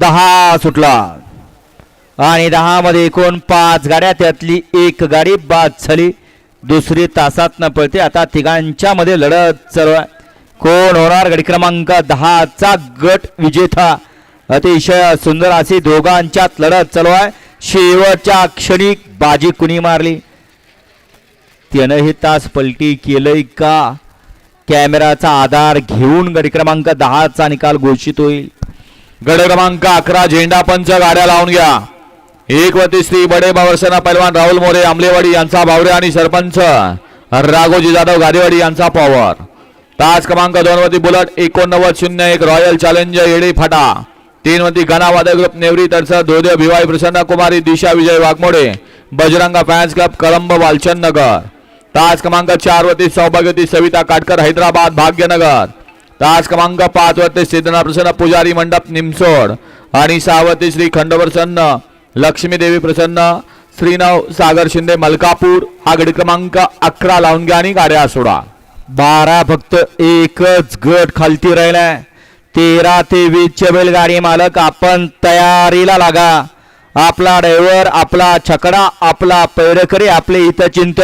दहा सुटला. आणि दहामध्ये एकूण पाच गाड्या त्यातली एक गाडी बाद झाली. दुसरी तासात न पळते. आता तिघांच्या मध्ये लढत चालू आहे. कोण होणार? गडी क्रमांक दहाचा गट विजेता. अतिशय सुंदर अशी दोघांच्यात लढत चालू आहे. शेवटच्या क्षणी बाजी कुणी मारली? त्यानं हे तास पलटी केलंय का? कॅमेराचा आधार घेऊन गडी क्रमांक दहाचा निकाल घोषित होईल. गड क्रमांक अकरा झेंडा पंच गाड्या लावून घ्या. एक वती श्री बडे बावरसेना पैलवान राहुल मोरे आमलेवाडी यांचा भावरे आणि सरपंच राघोजी जाधव गादेवाडी यांचा पॉवर. तास क्रमांक दोन वती बुलट एकोणनव्वद शून्य एक रॉयल चॅलेंजर येडी फाटा. तीन वती घनावादक ग्रुप नेवरी तडसर धोदेव भिवाई प्रसन्न कुमारी दिशा विजय वाघमोडे बजरंगा फॅन्स क्लब कळंब वालचंद नगर तास क्रमांक चार वती सौभाग्यवती सविता काटकर हैदराबाद भाग्यनगर. तास क्रमांक पाच वरती सिद्धना प्रसन्न पुजारी मंडप निमसोड. आणि सावती श्री खंड प्रसन्न लक्ष्मी देवी प्रसन्न श्रीनाव सागर शिंदे मलकापूर हा गडी क्रमांक अकरा लावून घ्या आणि गाड्या सोडा. बारा फक्त एकच गट खालती राहिलाय. तेरा ते वीसचे बैलगाडी मालक आपण तयारीला लागा. आपला ड्रायव्हर आपला छकडा आपला पैरकरी आपले इथं चिंतन.